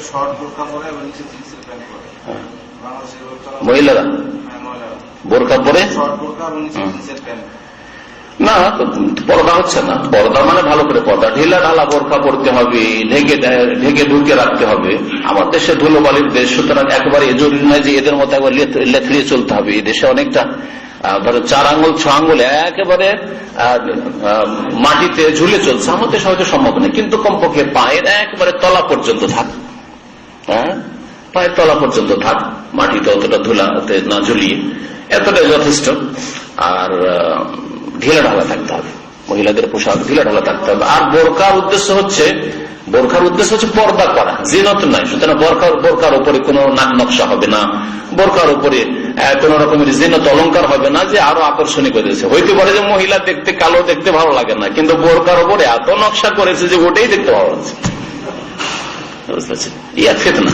Short বোরকা পরে এবং নিচে জিন্সের প্যান্ট পরে। হ্যাঁ। মহিলারা? হ্যাঁ, বোরকা পরে? শর্ট বোরকা এবং নিচে হুম। জিন্সের প্যান্ট। না পর্দা হচ্ছে না। পর্দা মানে ভালো করে পর্দা। ঢিলা ঢালা বোরখা পড়তে হবে ঢেকে ঢেকে ঢুকে রাখতে হবে। আমার দেশে ধুলোবালির দেশ সুতরাং একবার এ জরুরি নয় যে এদের মতো একবার লেথ- লেথড়িয়ে চলতে হবে। এই দেশে অনেকটা ধরো চার আঙ্গুল ছ আঙ্গুল একেবারে মাটিতে ঝুলে চলছে। আমাদের হয়তো সম্ভব নেই কিন্তু কমপক্ষে পায়ের একেবারে তলা পর্যন্ত থাক। হ্যাঁ? পায়ের তলা পর্যন্ত থাক, মাটিতে অতটা ধুলাতে না ঝুলিয়ে। এতটাই যথেষ্ট। আর ঢিলা ঢালা থাকতে হবে। মহিলাদের পোশাক ঢিলা ঢালা থাকতে হবে। আর বোরকার উদ্দেশ্য হচ্ছে, বোরখার উদ্দেশ্য হচ্ছে পর্দা করা। জিনত নাই সুতরাং বোরখার বোরকার উপরে কোনো নাক নকশা হবে না। বোরকার উপরে কোন রকমের জিনত অলঙ্কার হবে না, যে আরও আকর্ষণীয় করেছে হইতে পারে যে মহিলা দেখতে কালো, দেখতে ভালো লাগে না, কিন্তু বোরকার উপরে এত নকশা করেছে যে ওটাই দেখতে ভালো লাগছে। значит, и от фитна.